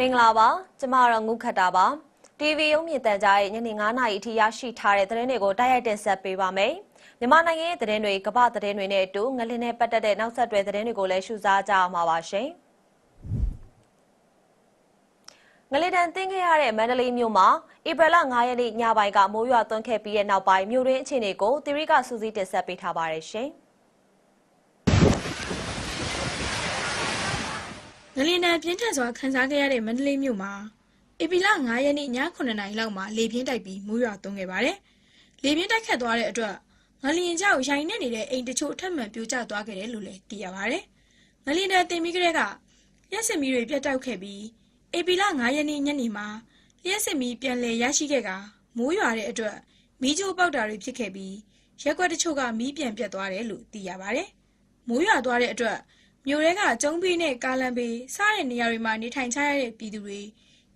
မင်္ဂလာပါကျမတော့ငုခတ်တာပါ TV ရုံးမြင့်တန်ကြားရဲ့ညနေ9:00နာရီအထိရရှိထားတဲ့သတင်းတွေကိုတိုက်ရိုက်တင်ဆက်ပေးပါမယ်မြန်မာနိုင်ငံရဲ့သတင်းတွေကမ္ဘာသတင်းတွေနဲ့အတူငလင်းနဲ့ပတ်သက်တဲ့နောက်ဆက်တွဲသတင်းတွေကိုလည်းရှုစားကြအောင်ပါပါရှင်ငလီတန်တင်ခဲ့ရတဲ့မန္တလေးမြို့မှာဧပြီလ9ရက်နေ့ညပိုင်းကမိုးရွာသွန်းခဲ့ပြီးတဲ့နောက်ပိုင်းမြို့ရင်းအခြေအနေကိုသီရိကစူးစီးတင်ဆက်ပေးထားပါတယ်ရှင်။ ငလင်တန်ပြင်းထန်စွာခန်းစားခဲ့ရတဲ့မန္တလေးမြို့မှာဧပြီလ9ရက်နေ့ည9:00နာရီလောက်မှာလေပြင်းတိုက်ပြီးမိုးရွာသွန်းခဲ့ပါတယ်။လေပြင်းတိုက်ခတ်သွားတဲ့အတွက်ငလင်ကြောက်ရိုင်နေနေတဲ့အိမ်တချို့ထပ်မံပြိုကျသွားခဲ့တယ်လို့လည်းသိရပါတယ်။ငလင်တန်တင်ပြီးကလေးကလျှက်စင်မီတွေပြတ်တောက်ခဲ့ပြီးဧပြီလ9ရက်နေ့ညနေမှာလျှက်စင်မီပြန်လည်ရရှိခဲ့ကမိုးရွာတဲ့အတွက်မီးကြိုးပေါက်တာတွေဖြစ်ခဲ့ပြီးရက်ွက်တချို့ကမီးပြန်ပြတ်သွားတယ်လို့သိရပါတယ်။မိုးရွာသွားတဲ့အတွက် မြို့ရဲကကျုံးပေးနဲ့ကားလမ်းပေးစတဲ့နေရာတွေမှာနေထိုင်ကြရတဲ့ပြည်သူတွေ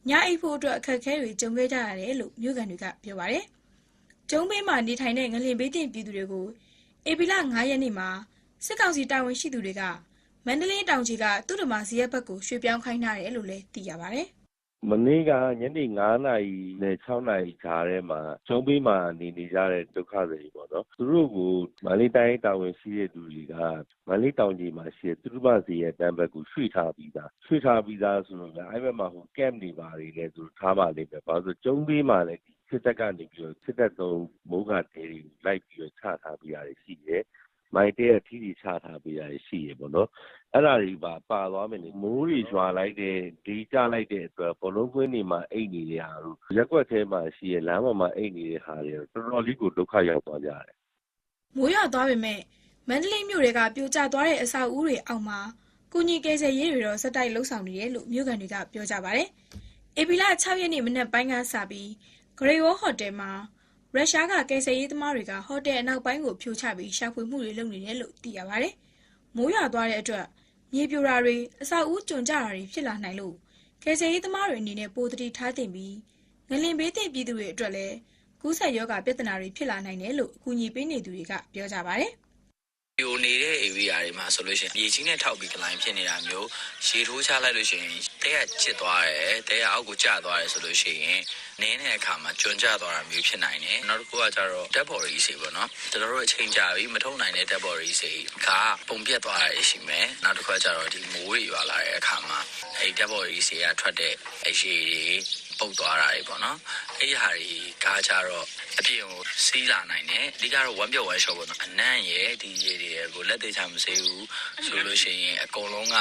ညအိပ်ဖို့အတွက်အခက်အခဲတွေကြုံခဲ့ကြရတယ်လို့မြို့ကန်တွေကပြောပါတယ်။ကျုံးပေးမှာနေထိုင်တဲ့ငလင်ဘေးတင်ပြည်သူတွေကိုဧပြီလ9ရက်နေ့မှာစစ်ကောင်စီတာဝန်ရှိသူတွေကမန္တလေးတောင်ကြီးကသူ့ဓမ္မစီရက်ဘက်ကိုရွှေ့ပြောင်းခိုင်းထားတယ်လို့လည်းသိရပါတယ်။ မနေ့ကညနေ9နာရီနဲ့6နာရီကြားထဲမှာကျုံးပေးမှာနေနေကြတဲ့ဒုက္ခတွေပေါ့နော်သူတို့ကိုမန္တလေးတိုင်းတာဝန်ရှိတဲ့သူတွေကမန္တလေးတောင်ကြီးမှာရှိတဲ့သူတို့ဘာစီရဲ့တန်းဘက်ကိုရွှေ့ထားပြီးသားရွှေ့ထားပြီးသားဆိုတော့အဲ့ဘက်မှာဟို camp တွေပါတယ်လေသူတို့ထားပါလိမ့်မယ်ဘာလို့ကျုံးပေးမှာလည်းစစ်တပ်ကနေပြီးတော့စစ်တပ်သုံးမိုးကတဲတွေလိုက်ပြီးတော့ချထားပြီးရတယ်ရှိတယ် မိုက်တဲ့ထီးကြီးချထားပေးရတယ်ရှိရပေါ့နော်အဲ့ဒါတွေပါပါသွားမယ်လေမိုးတွေရွာလိုက်တဲ့ဒီကြလိုက်တဲ့အတွက်ဘလုံးကွင်းတွေမှာအိတ်နေတဲ့ဟာတို့ရက်ွက်ထဲမှာရှိရလမ်းပေါ်မှာအိတ်နေတဲ့ဟာတွေတော်တော်လေးကိုဒုက္ခရောက်သွားကြတယ်မိုးရွာသွားပေမဲ့မန္တလေးမြို့တွေကပြိုကျသွားတဲ့အဆောက်အဦတွေအောက်မှာကုညီကယ်ဆယ်ရေးတွေတော့စက်တိုက်လှုပ်ဆောင်နေတယ်လို့မြို့ကန်တွေကပြောကြပါတယ်။အေပီလာ6ရက်နေ့မနက်ပိုင်းကစပြီးဂရေဝေါ်ဟိုတယ်မှာ ရုရှားကကယ်ဆယ်ရေးသမားတွေကဟိုတယ်အနောက်ပိုင်းကိုဖြိုချပြီးရှာဖွေမှုတွေလုပ်နေတယ်လို့သိရပါတယ်။မိုးရွာသွားတဲ့အတွက်မြေပြိုတာတွေအဆောက်အဦကျွံကျတာတွေဖြစ်လာနိုင်လို့ကယ်ဆယ်ရေးသမားတွေအနေနဲ့ပိုတတိထားတင်ပြီးငလင်ဘေးတင်ပြည်သူတွေအတွက်လည်းကူးဆက်ရောဂါပြဿနာတွေဖြစ်လာနိုင်တယ်လို့အကူအညီပေးနေသူတွေကပြောကြပါတယ်။ ပြိုနေတဲ့ area တွေမှာဆိုလို့ရှိရင်မြေကြီးနဲ့ထောက်ပြီးကလိုင်းဖြစ်နေတာမျိုးရေထိုးချလိုက်လို့ရှိရင်တဲကချစ်သွားတယ်တဲကအောက်ကိုကျသွားတယ်ဆိုလို့ရှိရင်နင်းတဲ့အခါမှာကျွန်းကျသွားတာမျိုးဖြစ်နိုင်တယ်နောက်တစ်ခုကကျတော့ dead body တွေပေါ့နော်ကျွန်တော်တို့အချိန်ကြာပြီမထုံနိုင်တဲ့ dead body တွေကပုံပြတ်သွားတာရှိမယ်နောက်တစ်ခုကကျတော့ဒီမိုးတွေရွာလာတဲ့အခါမှာအဲ့ dead body တွေကထွက်တဲ့အရေတွေ ပုတ်သွားတာတွေပေါ့နော်အဲ့ဒီဟာတွေကကြတော့အပြင်ကိုစီးလာနိုင်တယ်အဓိကတော့ one ပြော one shot ပေါ့နော်အနံ့ရဲ့ဒီရေတွေကိုလက်သေးချမစေးဘူးဆိုလို့ရှိရင်အကုန်လုံးက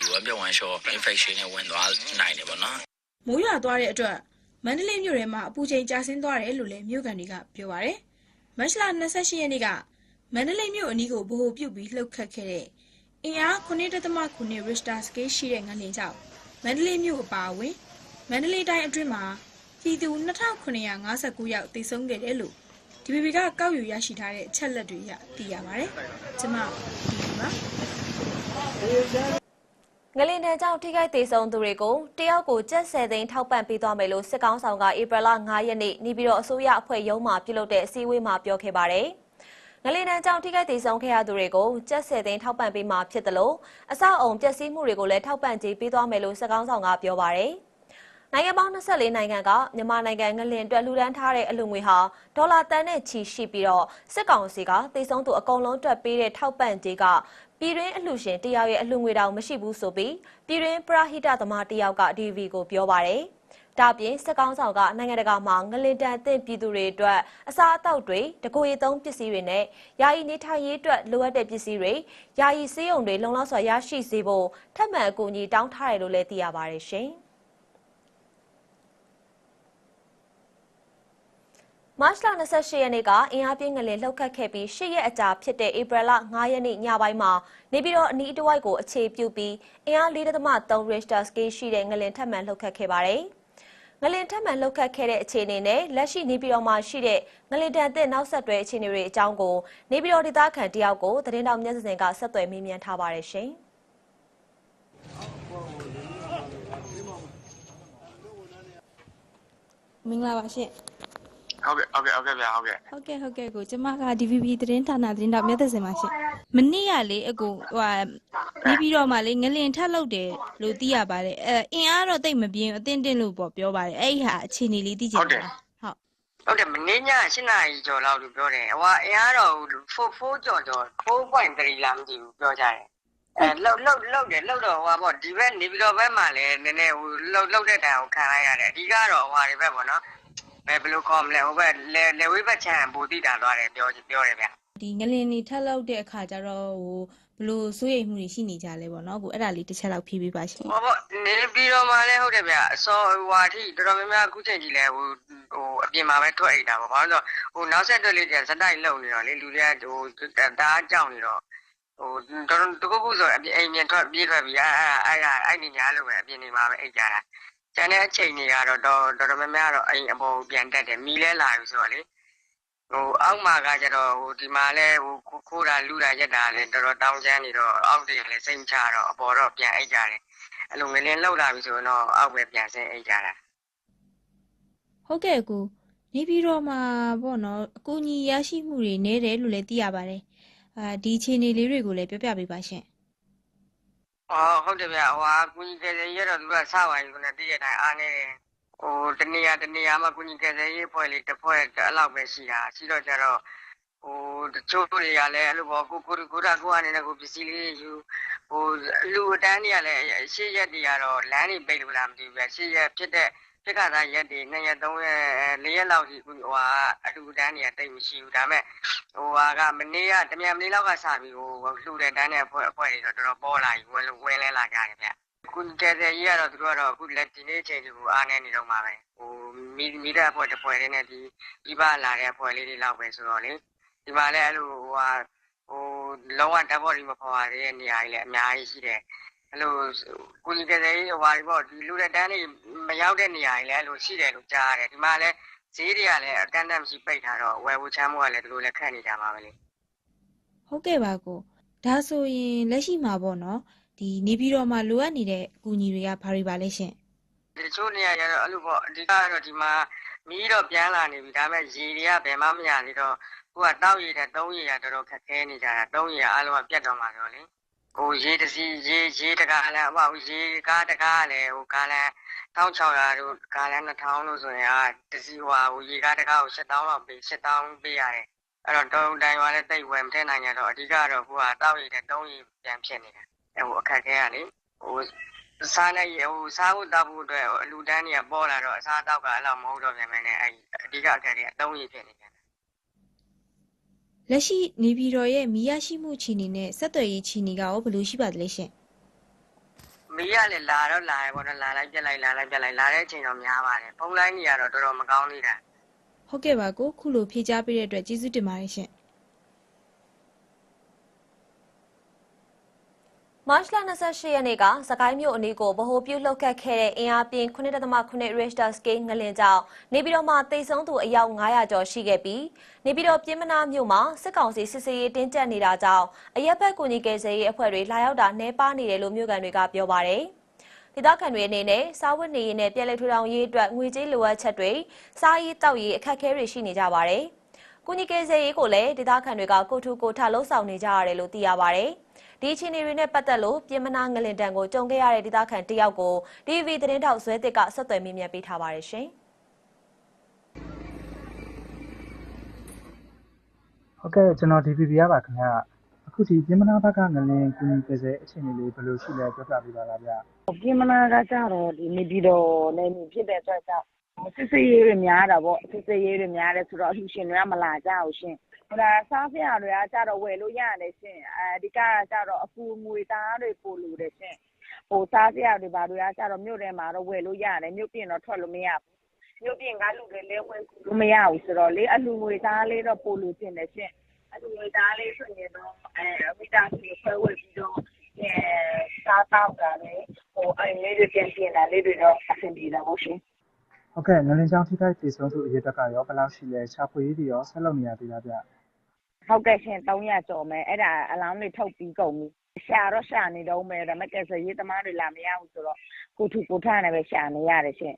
ဒီ one ပြော one shot infection နဲ့ဝင်သွားနိုင်တယ်ပေါ့နော်မိုးရွာသွားတဲ့အတွက်မန္တလေးမြို့ထဲမှာအပူချိန်ကျဆင်းသွားတယ်လို့လည်းမြို့ကန်တွေကပြောပါရယ်မတ်လ28ရက်နေ့ကမန္တလေးမြို့အနီးကိုဗဟိုပြုတ်ပြီးလှုပ်ခတ်ခဲ့တဲ့အင်အား9.9 Richter scale ရှိတဲ့ငလျင်ကြောင့်မန္တလေးမြို့အပါအဝင် မန္တလေးတိုင်းအတွင်းမှာပြည်သူ2959ယောက်သေဆုံးခဲ့တယ်လို့ DBB ကကောက်ယူရရှိထားတဲ့အချက်လက်တွေအရသိရပါတယ်။ကျွန်မဒီပါငလင်တန်ကြောင့်ထိခိုက်သေးဆုံးသူတွေကိုတယောက်ကိုကျပ်10သိန်းထောက်ပံ့ပေးသွားမယ်လို့စစ်ကောင်ဆောင်ကဧပြီလ9ရက်နေ့နေပြည်တော်အစိုးရအဖွဲ့ရုံးမှပြုလုပ်တဲ့အစည်းအဝေးမှာပြောခဲ့ပါတယ်။ငလင်တန်ကြောင့်ထိခိုက်သေးဆုံးခဲ့ရသူတွေကိုကျပ်10သိန်းထောက်ပံ့ပေးမှာဖြစ်တယ်လို့အဆောက်အုံပျက်စီးမှုတွေကိုလည်းထောက်ပံ့ကြေးပေးသွားမယ်လို့စစ်ကောင်ဆောင်ကပြောပါတယ်။ နိုင်ငံပေါင်း24နိုင်ငံကမြန်မာနိုင်ငံငလင်အတွက်လှူဒန်းထားတဲ့အလူငွေဟာဒေါ်လာတန်နဲ့ချီရှိပြီးတော့စစ်ကောင်စီကသေဆုံးသူအကုန်လုံးအတွက်ပေးတဲ့ထောက်ပံ့ကြေးကပြည်တွင်းအလှူရှင်တယောက်ရဲ့အလှူငွေတောင်မရှိဘူးဆိုပြီးပြည်တွင်းပရဟိတသမားတယောက်က DV ကိုပြောပါတယ်။ဒါပြင်စစ်ကောင်ဆောင်ကနိုင်ငံတကာမှာငလင်တန်အသင့်ပြည်သူတွေအတွက်အစားအသောက်တွေတကိုယ်ရည်သုံးပစ္စည်းတွေနဲ့ယာယီနေထိုင်ရေးအတွက်လိုအပ်တဲ့ပစ္စည်းတွေယာယီစေးရုံတွေလုံလောက်စွာရရှိစေဖို့ထပ်မံအကူအညီတောင်းထားတယ်လို့လည်းသိရပါတယ်ရှင်။ မတ်လ28ရက်နေ့ကအင်အားပြင်းငလင်လှုပ်ခတ်ခဲ့ပြီး10ရက်အကြာဖြစ်တဲ့ဧပြီလ9ရက်နေ့ညပိုင်းမှာနေပြည်တော်အနီးတစ်ဝိုက်ကိုအခြေပြုပြီးအင်အား4.3 Richter scale ရှိတဲ့ငလင်ထပ်မံလှုပ်ခတ်ခဲ့ပါတယ်။ငလင်ထပ်မံလှုပ်ခတ်ခဲ့တဲ့အခြေအနေနဲ့လက်ရှိနေပြည်တော်မှာရှိတဲ့ငလင်တန်တဲ့နောက်ဆက်တွဲအခြေအနေတွေအကြောင်းကိုနေပြည်တော်ဒေသခံတယောက်ကိုသတင်းတော်မျက်စင်ကဆက်သွယ်မေးမြန်းထားပါတယ်ရှင်။မင်္ဂလာပါရှင် ဟုတ်ကဲ့ဟုတ်ကဲ့ဟုတ်ကဲ့ဗျာဟုတ်ကဲ့ဟုတ်ကဲ့ဟုတ်ကဲ့ကိုကျမက DVB သတင်းဌာနသတင်းတော့မြတ်သက်စင်ပါရှင်မနေ့ကလေအကိုဟိုဟာနေပြီးတော့မှလေငလင်ထက်လောက်တယ်လို့သိရပါတယ်အဲအင်အားတော့တိတ်မပြင်းအတင်းတင်းလို့ပေါ့ပြောပါတယ်အဲ့ဒီဟာအခြေအနေလေးသိချင်တာဟုတ်ဟုတ်တယ်မင်းည7နာရီကျော်လောက်လို့ပြောတယ်ဟိုအင်အားတော့4 4ကျော်ကျော်4.3လားမသိဘူးပြောကြတယ်အဲလောက်လောက်လောက်တယ်လောက်တော့ဟိုပါဒီဘက်နေပြီးတော့ဘက်မှာလည်းနည်းနည်းဟိုလောက်လောက်တဲ့တိုင်ကိုခံလိုက်ရတယ်အဓိကတော့ဟိုဟာတွေဘက်ပေါ့နော် ဘယ်ဘယ်လိုခေါ်မလဲဟိုဘက်လေလေဝိဘက်ချမ်းပူတိတာသွားတယ်ပြောပြောတယ်ဗျဒီငလင်နေထက်လောက်တဲ့အခါကျတော့ဟိုဘလို့စိုးရိမ်မှုတွေရှိနေကြလဲပေါ့နော်ကိုအဲ့ဒါလေးတစ်ချက်လောက်ဖြေးပေးပါရှင်ဟောပေါ့နေပြီးတော့မှလည်းဟုတ်တယ်ဗျအစောဟွာထိတော်တော်များများအခုချိန်ကြီးလဲဟိုဟိုအပြင်မှာပဲထွက်အိတ်တာပေါ့ဘာလို့လဲဆိုတော့ဟိုနောက်ဆက်တွဲလေးပြန်စတိုက်လုံနေတော့လေလူတွေကဟိုတအားကြောက်နေတော့ဟိုတော်တော်တကုတ်ကုဆိုအပြင်အိမ်ပြန်ထွက်ပြေးထွက်ပြီးအဲ့အဲ့အဲ့အဲ့ဒီညာလို့ပဲအပြင်နေမှာပဲအိတ်ကြတာ ကျန်တဲ့အချိန်တွေကတော့တော်တော်တော်များများတော့အိမ်အပေါ်ပြန်တက်တယ်မီလဲလာပြီဆိုတော့လေဟိုအောက်မှာကကျတော့ဟိုဒီမှာလဲဟိုခိုးတာလူတာရက်တာလဲတော်တော်တောင်းကျမ်းနေတော့အောက်တွေကလည်းစိတ်ချတော့အပေါ်တော့ပြန်အိတ်ကြတယ်အဲ့လိုငလင်းလောက်လာပြီဆိုရင်တော့အောက်ပဲပြန်ဆင်းအိတ်ကြတာဟုတ်ကဲ့ကိုနေပြီးတော့မှပေါ့နော်အကူအညီရရှိမှုတွေနေတယ်လို့လည်းသိရပါတယ်အာဒီအခြေအနေလေးတွေကိုလည်းပြောပြပေးပါရှင်။ အော်ဟုတ်တယ်ဗျဟိုဟာကုညီကယ်ဆယ်ရေးတော့သူကစပါယူနေတည့်ရတိုင်းအားနေတယ်။ဟိုတနေရာတနေရာမှာကုညီကယ်ဆယ်ရေးဖွဲ့လေးတစ်ဖွဲ့အဲ့လောက်ပဲရှိတာရှိတော့ကြတော့ဟိုတချို့တွေကလည်းအဲ့လိုပေါ့ကိုကိုကိုတာကိုအနေနဲ့ကိုပစ္စည်းလေးယူဟိုလူအတန်းတွေကလည်းရှေ့ရက်တွေကတော့လမ်းတွေပိတ်လို့လားမသိဘူးဗျရှေ့ရက်ဖြစ်တဲ့ ဖြစ်ခါသားရက်တွေ2ရက်3ရက်4ရက်လောက်ကြီးဟိုဟာအတူတန်းတွေကတိတ်မရှိဘူးဒါပေမဲ့ဟိုဟာကမနေ့ကတမြန်မနေ့လောက်ကစပြီးဟိုလှူတဲ့တန်းတဲ့အဖွဲ့အဖွဲ့တွေတော့တော်တော်ပေါ်လာပြီဝင်လို့ဝင်လဲလာကြတယ်ဗျအခုကဲတဲ့ကြီးကတော့သူတို့ကတော့အခုလက်ဒီနေ့ချိန်ဒီကိုအားနေနေတော့မှာပဲဟိုမီမီတဲ့အဖွဲ့တစ်ဖွဲ့လေးနဲ့ဒီဒီပါလာတဲ့အဖွဲ့လေးတွေလောက်ပဲဆိုတော့လေဒီမှာလည်းအဲ့လိုဟိုဟာဟိုလောကဓာတ်ပေါ်ဒီမဖော်ရတဲ့နေရာကြီးလည်းအများကြီးရှိတယ် အဲ့လိုကိုကြီးကဲတဲ့ကြီးဟိုဟာဒီပေါ့ဒီလူတဲ့တန်းတွေမရောက်တဲ့နေရာကြီးလည်းအဲ့လိုရှိတယ်လို့ကြားရတယ်ဒီမှာလည်းဈေးတွေကလည်းအတန်းတန်းမရှိပိတ်ထားတော့ဝယ်ဖို့ချမ်းဖို့ကလည်းဒီလိုလည်းခက်နေကြပါပဲလေဟုတ်ကဲ့ပါကိုဒါဆိုရင်လက်ရှိမှာပေါ့နော်ဒီနေပြီးတော့မှလိုအပ်နေတဲ့အကူအညီတွေကဘာတွေပါလဲရှင်ဒီချို့နေရာကျတော့အဲ့လိုပေါ့အဓိကကတော့ဒီမှာမီးတော့ပြန်လာနေပြီဒါပေမဲ့ရေတွေကဘယ်မှမရသေးတော့ကိုကတောက်ရည်တဲ့သုံးရည်ကတော်တော်ခက်ခဲနေကြတာသုံးရည်ကအလုံးကပြတ်တော့မှာဆိုလေ ကိုရေတစီရေရေတကားလည်းအပေါ့ရေကားတကားလည်းဟိုကားလည်း1600တို့ကားလည်း2000လို့ဆိုရင်အာတစီဟွာဟိုရေကားတကားကို7000လောက်ပေး7000ပေးရတယ်အဲ့တော့တုံးတိုင်ရွာလည်းတိတ်ဝယ်မထည့်နိုင်ကြတော့အဓိကတော့ကိုကတောက်ရည်တဲ့သုံးရည်ပြန်ဖြစ်နေတာအဲ့ဟိုအခက်ခဲကလေဟိုစားနေဟိုစားဖို့တောက်ဖို့အတွက်အလူတန်းတွေကပေါ်လာတော့အစားတောက်ကအဲ့လောက်မဟုတ်တော့ပြန်မယ်နဲ့အဲ့အဓိကအခက်တွေအသုံးရဖြစ်နေတယ် လက်ရှိနေပြီးတော့ရဲ့မီးရရှိမှုခြေအနေနဲ့ဆက်သွယ်ရေးခြေအနေကရောဘယ်လိုရှိပါသလဲရှင်မီးရလည်းလာတော့လာရပေါ့နော်လာလိုက်ပြက်လိုက်လာလိုက်ပြက်လိုက်လာတဲ့အချိန်တော့များပါတယ်ဖုန်းလိုင်းကြီးကတော့တော်တော်မကောင်းသေးတာဟုတ်ကဲ့ပါကိုခုလိုဖြေကြားပေးတဲ့အတွက်ကျေးဇူးတင်ပါတယ်ရှင် မတ်လ28ရက်နေ့ကစကိုင်းမြို့အနီးကိုဗဟိုပြုလှုပ်ခတ်ခဲ့တဲ့အင်အားပြင်း9.8 Richter scale ငလင်ကြောင့်နေပြည်တော်မှာတိတ်ဆုံးသူအယောက်900ကျော်ရှိခဲ့ပြီးနေပြည်တော်ပြည်မနာမြို့မှာစစ်ကောင်စီစစ်စေးရေးတင်းကျပ်နေတာကြောင့်အရက်ဘက်ကူညီကယ်ဆယ်ရေးအဖွဲ့တွေလာရောက်တာနှဲပါနေတယ်လို့မြို့ကန်တွေကပြောပါတယ်။ဒေသခံတွေအနေနဲ့စားဝတ်နေရေးနဲ့ပြည်လဲထူထောင်ရေးအတွက်ငွေကြေးလိုအပ်ချက်တွေစားရေးတောက်ရေးအခက်အခဲတွေရှိနေကြပါတယ်။ကူညီကယ်ဆယ်ရေးကိုလည်းဒေသခံတွေကကိုထူကိုထလှုပ်ဆောင်နေကြရတယ်လို့သိရပါတယ်။ ဒီအခြေအနေတွေနဲ့ပတ်သက်လို့ပြင်မနာငလင်တန်ကိုကြုံခဲ့ရတဲ့ဒေသခံတယောက်ကို DVB သတင်းထောက်ဇွဲတစ်ကဆက်သွယ်မေးမြန်းပေးထားပါတယ်ရှင်။ဟုတ်ကဲ့ကျွန်တော် DPP ရပါခင်ဗျာအခုဒီပြင်မနာဘက်ကငလင်းကုညီကယ်ဆယ်အခြေအနေလေးဘယ်လိုရှိလဲပြောပြပေးပါလားဗျာပြင်မနာကကြတော့ဒီနေပြည်တော်နဲ့နေဖြစ်တဲ့အတွက်ကြောင့်စစ်စစ်ရေးတွေများတာပေါ့စစ်စစ်ရေးတွေများတယ်ဆိုတော့အလှရှင်တွေကမလာကြဘူးရှင် ဟိုဒါစားဖျားတွေကကြတော့ဝယ်လို့ရတယ်ရှင်အဲဒီကကြတော့အပူငွေသားတွေ ပို့လို့တယ်ရှင်ဟိုစားဖျားတွေ ဘာတွေကကြတော့ မြို့ထဲမှာတော့ ဝယ်လို့ရတယ် မြို့ပြင်တော့ ထွက်လို့မရဘူး မြို့ပြင်က လူတွေလည်း ဝယ်လို့ မရဘူးဆိုတော့လေ အလူငွေသားလေးတော့ ပို့လို့တင်တယ်ရှင်အလူငွေသားလေးဆိုရင်တော့အဲမိသားစုတွေဆွဲဝယ်ပြီးတော့အဲစားတော့တာလေဟိုအဲ့လေးတွေ ပြန်ပြင်တာလေးတွေတော့ အဆင်ပြေတာပေါ့ရှင် ဟုတ်ကဲ့ ငလင်းချောင်းထိခိုက်တည်ဆုံးသူ အရေးတက်ကရော ဘယ်လောက်ရှိလဲ ရှာဖွေရေးတွေရော ဆက်လုပ်နေရသေးလားဗျာ ဟုတ်ကဲ့ရှင်300ကျော်မယ်အဲ့ဒါအလောင်းတွေထုတ်ပြီးကုန်ပြီရှာတော့ရှာနေတော့မယ်ဒါပေမဲ့ကယ်ဆယ်ရေးသမားတွေလာမရဘူးဆိုတော့ကိုထူကိုထနဲ့ပဲရှာနေရတယ်ရှင်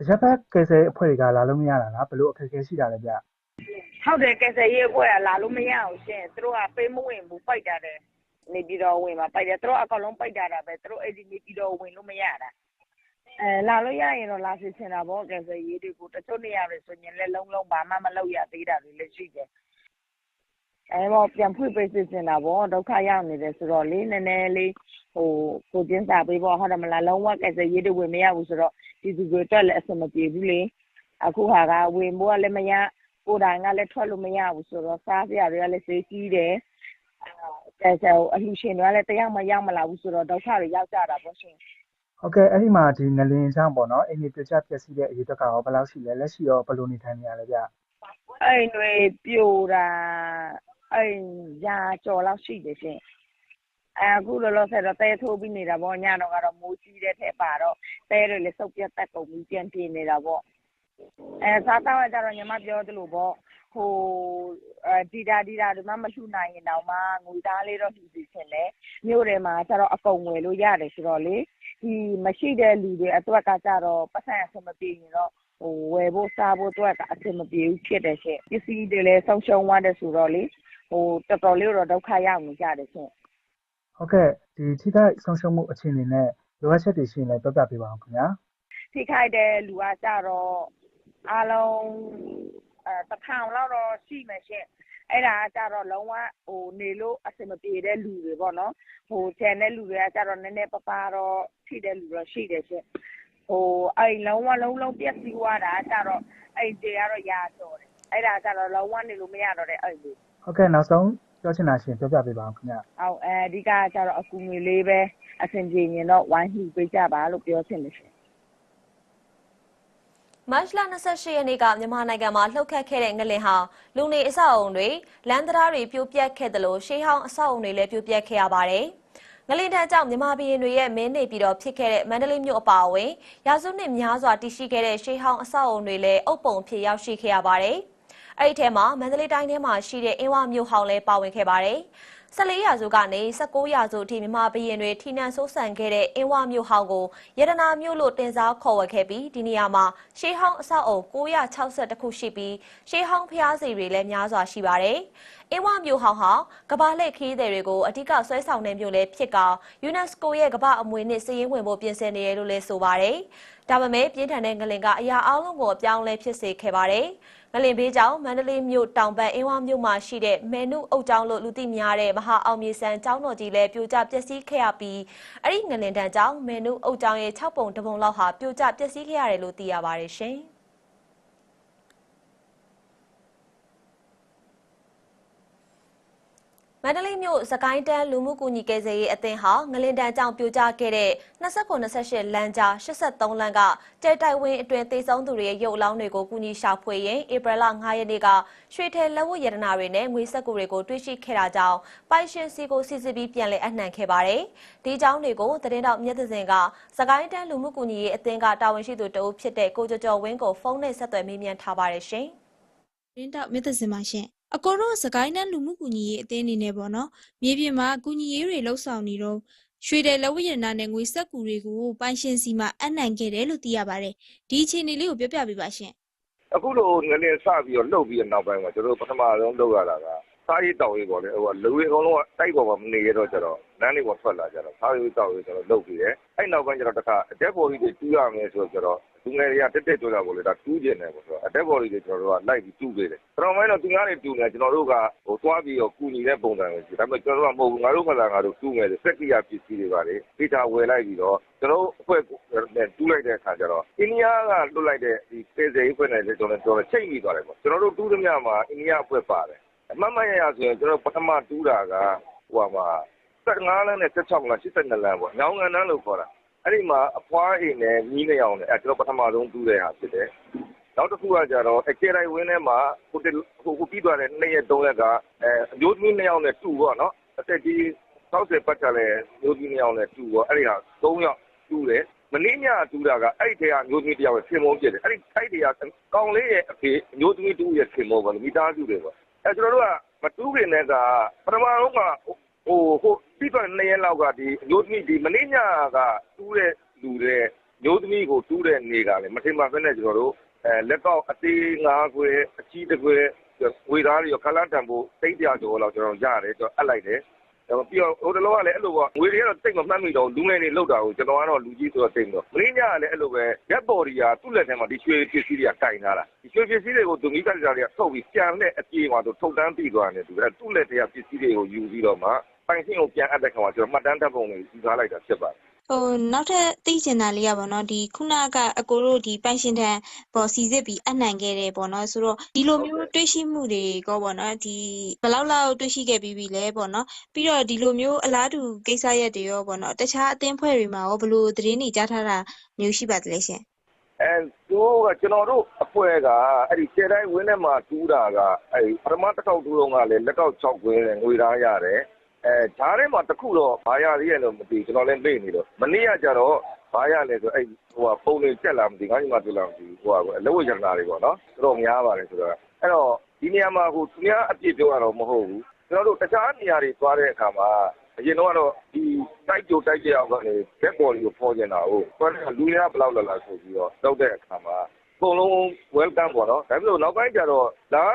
အရက်ဘက်ကယ်ဆယ်ရေးအဖွဲ့တွေကလာလို့မရတာလားဘယ်လိုအခက်အခဲရှိတာလဲဗျဟုတ်တယ်ကယ်ဆယ်ရေးအဖွဲ့ကလာလို့မရအောင်ရှင်သူတို့ကပေးမဝင်ဘူးပိုက်တာတယ်နေပြည်တော်ဝင်မှာပိုက်တယ်သူတို့အကောင်လုံးပိုက်တာတာပဲသူတို့အဲ့ဒီနေပြည်တော်ဝင်လို့မရတာအဲလာလို့ရရင်တော့လာစီချင်တာပေါ့ကယ်ဆယ်ရေးတွေကိုတချို့နေရာတွေဆိုရင်လည်းလုံးလုံးဘာမှမလုပ်ရသေးတာတွေလည်းရှိတယ်အဲတော့ ပြန်ဖွင့်ပေးစီချင်တာပေါ့ ဒုက္ခရောက်နေတယ်ဆိုတော့လေ နည်းနည်းလေးဟိုကိုကျင်းစာပေးပေါ့ ဟုတ်တယ်မလား လုံးဝကယ်ဆယ်ရေးတွေ ဝင်မရဘူးဆိုတော့ဒီသူတွေအတွက်လည်း အဆင်မပြေဘူးလေ အခုဟာက ဝင်ဖို့ကလည်း မရ ကိုယ်တိုင်ကလည်း ထွက်လို့မရဘူးဆိုတော့ စားစရာတွေကလည်း ဈေးကြီးတယ်အဲဆယ်အလှရှင်တွေကလည်း တယောက်မှ ရောက်မလာဘူးဆိုတော့ ဒုက္ခတွေ ရောက်ကြတာပေါ့ရှင်ဟုတ်ကဲ့ အဲ့ဒီမှာဒီငလင်ချောင်းပေါ့နော် အိမ်ကြီးပြချပျက်စီးတဲ့ အရေးအတွက်ကရော ဘယ်လောက်ရှိလဲ လက်ရှိရော ဘယ်လိုနေထိုင်နေရလဲဗျအဲ့တွေပြိုတာ အဲ့ရာကြော်လောက်ရှိတယ်ရှင်အခုလောလောဆယ်တော့တဲထိုးပြီးနေတာပေါ့ညတော့ကတော့မိုးကြီးတဲ့ထက်ပါတော့တဲတွေလည်းစုပ်ပြတ်တက်ကုန်ပြီးပြန်ပြင်းနေတာပေါ့အဲစားတော့ကြတော့ညီမပြောသလိုပေါ့ဟိုအဲဒီတာဒီတာဒီမှမလှူနိုင်ရင်တော့မှငွေသားလေးတော့လှူစီချင်တယ်မြို့ထဲမှာကျတော့အကုန်ဝယ်လို့ရတယ်ဆိုတော့လေဒီမရှိတဲ့လူတွေအတွက်ကကြတော့ပတ်စံအဆင်မပြေရင်တော့ဟိုဝယ်ဖို့စားဖို့အတွက်ကအဆင်မပြေဘူးဖြစ်တယ်ရှင်ပစ္စည်းတွေလည်းဆုံးရှုံးသွားတယ်ဆိုတော့လေဟို တော်တော်လေးတော့ဒုက္ခရောက်နေကြတယ်ရှင်ဟုတ်ကဲ့ဒီထိခိုက်ဆုံးရှုံးမှုအခြေအနေနဲ့လိုအပ်ချက်တွေရှိရင်လည်းပြောပြပေးပါအောင်ခင်ဗျာထိခိုက်တဲ့လူကကြတော့အားလုံးအဲတစ်ထောင်လောက်တော့ရှိမယ်ရှင်အဲ့ဒါကကြတော့လုံးဝဟိုနေလို့အဆင်မပြေတဲ့လူတွေပေါ့နော်ဟိုကျန်တဲ့လူတွေကကြတော့နည်းနည်းပပတော့ထိတဲ့လူတော့ရှိတယ်ရှင်ဟိုအဲ့လုံးဝလုံးလုံးပြက်စီးသွားတာကြတော့အဲ့တွေကတော့ရာတော့တယ်အဲ့ဒါကြတော့လုံးဝနေလို့မရတော့တဲ့အဲ့လို ဟုတ်ကဲ့နောက်ဆုံးပြောချင်တာရှင်ပြောပြပေးပါအောင်ခင်ဗျာအောင်အဲအဓိကကျတော့အကူငွေလေးပဲအဆင်ပြေရင်တော့ဝိုင်းလှူပေးကြပါလို့ပြောချင်တယ်ရှင်မတ်လ28ရက်နေ့ကမြန်မာနိုင်ငံမှာလှုပ်ခတ်ခဲ့တဲ့ငလင်ဟာလူနေအဆောက်အုံတွေလမ်းတရားတွေပြိုပျက်ခဲ့တယ်လို့ရှေးဟောင်းအဆောက်အုံတွေလည်းပြိုပျက်ခဲ့ရပါတယ်။ငလင်တန်းကြောင့်မြန်မာပြည်တွေရဲ့မင်းနေပြီးတော့ဖြစ်ခဲ့တဲ့မန္တလေးမြို့အပါအဝင်ရာစုနှစ်များစွာတည်ရှိခဲ့တဲ့ရှေးဟောင်းအဆောက်အုံတွေလည်းအုပ်ပုံဖြစ်ရောက်ရှိခဲ့ရပါတယ်။ အဲ့ဒီထဲမှာမန္တလေးတိုင်းထဲမှာရှိတဲ့အင်းဝမြို့ဟောင်းလည်းပါဝင်ခဲ့ပါတယ်။14ရာစုကနေ19ရာစုအထိမြန်မာပြည်ရင်တွေထိနှံဆိုးဆန်ခဲ့တဲ့အင်းဝမြို့ဟောင်းကိုရတနာမြို့လို့တင်စားခေါ်ဝယ်ခဲ့ပြီးဒီနေရာမှာရှေးဟောင်းအဆောက်အုံ960ခုရှိပြီးရှေးဟောင်းဖျားစီတွေလည်းများစွာရှိပါတယ်။အင်းဝမြို့ဟောင်းဟာကမ္ဘာလက်ခီးသည်တွေကိုအ धिक ဆွဲဆောင်တဲ့မြို့လည်းဖြစ်က UNESCO ရဲ့ကမ္ဘာအမွေနှစ်စည်ရင်းဝင်ဖို့ပြင်ဆင်နေရလို့လည်းဆိုပါတယ်။ဒါပေမဲ့ပြင်းထန်တဲ့ငလင်ကအရာအလုံးကိုအပြောင်းလဲဖြစ်စေခဲ့ပါတယ်။ ငလင်ဘေးကြောင့်မန္တလေးမြို့တောင်ဘက်အင်းဝမြို့မှာရှိတဲ့မဲနုအုတ်ကျောင်းလို့လူသိများတဲ့မဟာအောင်မြေဆန်ကျောင်းတော်ကြီးလည်းပြိုကျပျက်စီးခဲ့ရပြီးအဲ့ဒီငလင်တန်းကြောင့်မဲနုအုတ်ကျောင်းရဲ့6ပုံတပုံလောက်ဟာပြိုကျပျက်စီးခဲ့ရတယ်လို့သိရပါတယ်ရှင်။ မန္တလေးမြို့စကိုင်းတန်းလူမှုကူညီကယ်ဆယ်ရေးအသင်းဟာငလင်တန်းကြောင့်ပြိုကျခဲ့တဲ့29-28လမ်းကြား83လမ်းကတဲတိုက်ဝင်းအတွင်သေဆုံးသူတွေရဲ့ရုပ်အလောင်းတွေကိုကူညီရှာဖွေရင်းဧပြီလ9ရက်နေ့ကရွှေထဲလက်ဝတ်ရတနာတွေနဲ့ငွေစက်ကူတွေကိုတွေ့ရှိခဲ့တာကြောင့်ပိုင်ရှင်စီကိုစစ်စစ်ပြီးပြန်လည်အနှံခဲ့ပါတယ်။ဒီကြောင်းတွေကိုသတင်းတောက်မြတ်သစင်ကစကိုင်းတန်းလူမှုကူညီရေးအသင်းကတာဝန်ရှိသူတအုပ်ဖြစ်တဲ့ကိုကျော်ကျော်ဝင်းကိုဖုန်းနဲ့ဆက်သွယ်မေးမြန်းထားပါတယ်ရှင်။ရင်းတော့မြတ်သစင်ပါရှင် အကိုတို့စကိုင်းတန်းလူမှုကူညီရေးအသင်းအနေနဲ့ပေါ့နော်မြေပြင်မှာကူညီရေးတွေလှုပ်ဆောင်နေတော့ရွှေတယ်လက်ဝတ်ရတနာနဲ့ငွေစက်ကူတွေကိုပိုင်ရှင်စီမှာအနှံခဲ့တယ်လို့သိရပါတယ်ဒီအခြေအနေလေးကိုပြောပြပေးပါရှင်အခုလိုငလင်စပြီးတော့လှုပ်ပြီးတဲ့နောက်ပိုင်းမှာကျွန်တော်တို့ပထမဆုံးလုပ်ရတာကစားရေးတောက်ရေးပေါ့လေဟိုကလူတွေအကုန်လုံးကတိုက်ပေါ်မှာမနေရတော့ကျတော့လမ်းတွေပေါ်ထွက်လာကြတော့စားရေးတောက်ရေးကျွန်တော်လုပ်ပြီးတယ်အဲ့နောက်ပိုင်းကျတော့တခါအတက်ဘော်ကြီးတွေတူးရမယ်ဆိုတော့ကျတော့ လူငယ်တွေကတက်တက်ကြွကြပေါ့လေဒါတူးကျင်တယ်ပေါ့ဆိုတော့အတက်ဘော်ကြီးတွေကျွန်တော်တို့ကလိုက်ပြီးတူးပေးတယ်ပထမပိုင်းတော့သူများတွေတူးနေကျွန်တော်တို့ကဟိုသွားပြီးတော့ကူညီတဲ့ပုံစံပဲရှိဒါပေမဲ့ကျွန်တော်တို့ကမဟုတ်ဘူးငါတို့ခလာငါတို့တူးမယ်စက်ကိရပစ္စည်းတွေပါလေဒေတာဝယ်လိုက်ပြီးတော့ကျွန်တော်တို့အဖွဲ့နဲ့တူးလိုက်တဲ့အခါကျတော့အိန္ဒိယကလွတ်လိုက်တဲ့ဒီပေစေးအဖွဲ့နဲ့ကျွန်တော်တို့ချိန်ပြီးသွားတယ်ပေါ့ကျွန်တော်တို့တူးသမျှမှာအိန္ဒိယအဖွဲ့ပါတယ်အမှတ်မှတ်ရရဆိုရင်ကျွန်တော်ပထမတူးတာကဟိုမှာ15လမ်းနဲ့16လမ်း82လမ်းပေါ့ညောင်ငံတန်းလို့ခေါ်တာ အဲ့ဒီမှာအဖွားအိမ်နဲ့ညီးနေအောင်နဲ့အဲကျွန်တော်ပထမဆုံးတူးတဲ့ဟာဖြစ်တယ်နောက်တစ်ခုကကြတော့အကျဲတိုင်းဝင်းထဲမှာဟိုတယ်ဟိုကိုပြီးသွားတဲ့2ရက်3ရက်ကအဲအမျိုးသမီး2ယောက်နဲ့တူပေါ့နော်အသက်ကြီး60ပတ်ချလဲမျိုးသမီး2ယောက်နဲ့တူပေါ့အဲ့ဒီဟာ3ယောက်တူတယ်မင်းညတူတာကအဲ့ဒီထဲကမျိုးသမီးတယောက်ရဲ့ဆင်မုံဖြစ်တယ်အဲ့ဒီအဲ့ဒီကကောင်လေးရဲ့အဖေမျိုးသမီးတူရဲ့ဆင်မုံပေါ့မိသားစုတွေပေါ့အဲကျွန်တော်တို့ကမတူးခင်တည်းကပထမဆုံးက ဟိုဟိုပြီးတော့2ရက်လောက်ကဒီအမျိုးသမီးဒီမင်းညက တူးတဲ့လူတွေမျိုးသမီးကို တူးတဲ့နေကလည်း မထင်မှတ်ဘဲနဲ့ကျွန်တော်တို့အဲလက်ကောက်အသေး ၅ ခွဲ အကြီးတစ်ခွဲဝေသားတွေရောခလန်းတန်ဖို့တိတ်တရာကျော်လောက်ကျွန်တော်ရတယ်ကျွန်တော်အပ်လိုက်တယ် ပြီးတော့ ဟိုတလောကလည်းအဲ့လိုပေါ့ငွေတွေကတော့တိတ်မမှတ်မိတော့လူငယ်တွေလောက်တာကို ကျွန်တော်ကတော့ လူကြီးဆိုတော့တိတ်တော့မင်းညကလည်း အဲ့လိုပဲရက်ပေါ်ဒီကသူ့လက်ထဲမှာဒီရွှေပစ္စည်းတွေကကင်ထားတာဒီရွှေပစ္စည်းတွေကိုသူမိသားစုတွေကထုတ်ပြီးပြန်တဲ့အပြေမှာသူထုတ်တန်းပြီးသွားတယ်သူအဲ့သူ့လက်ထဲက ပစ္စည်းတွေကို ယူပြီးတော့မှ ပိုင်ရှင်ကိုပြန်အပ်တဲ့ခါမှာကျွန်တော်မှတ်တမ်းတပ်ပုံတွေယူထားလိုက်တာဖြစ်ပါတယ်ဟိုနောက်ထပ်သိချင်တာလေးကပေါ့နော်ဒီခုနကအကိုတို့ဒီပိုင်ရှင်တန်ပေါ်စီစစ်ပြီးအနှံခဲ့တယ်ပေါ့နော်ဆိုတော့ဒီလိုမျိုးတွေးရှိမှုတွေကောပေါ့နော်ဒီဘယ်လောက်လောက်တွေးရှိခဲ့ပြီးပြီလဲပေါ့နော်ပြီးတော့ဒီလိုမျိုးအလားတူကိစ္စရက်တွေရောပေါ့နော်တခြားအသင်းဖွဲ့တွေမှာရောဘယ်လိုသတင်းတွေကြားထားတာမျိုးရှိပါသလဲရှင်အဲသူကကျွန်တော်တို့အဖွဲ့ကအဲ့ဒီခြေတိုင်းဝင်းထဲမှာတူးတာကအဲ့ပထမတစ်ခေါက်တူးတော့ကလည်းလက်ကောက်6ခွင်းငွေသားရတယ် အဲဓာတ်ထဲမှာတစ်ခုတော့ ဘာရသေးရလို့မသိကျွန်တော်လည်း မေ့နေတော့ မနေ့ကကြတော့ ဘာရလဲဆိုအဲ့ဟိုကပုံတွေတက်လာမသိငါ့ညီမတွေ့လာမသိဟိုကအလက်ဝတ်ရတနာတွေပေါ့နော်သူတို့များပါတယ်ဆိုတော့အဲ့တော့ ဒီနေရာမှာဟိုသူများအပြစ်ပြောရတော့ မဟုတ်ဘူး ကျွန်တော်တို့ တခြားနေရာတွေ သွားတဲ့အခါမှာ အရင်တော့ကတော့ ဒီတိုက်ကြိုတိုက်ကြအောင်ကနေဘက်ပေါ်လေးကိုပေါ်နေတာဟုတ်ဘာလဲလူများ ဘယ်လောက်လာလာဆိုပြီးတော့တောက်တဲ့အခါမှာ အကုန်လုံး welcome ပေါ့နော် ဒါပေမဲ့နောက်ပိုင်းကျတော့ ဒါ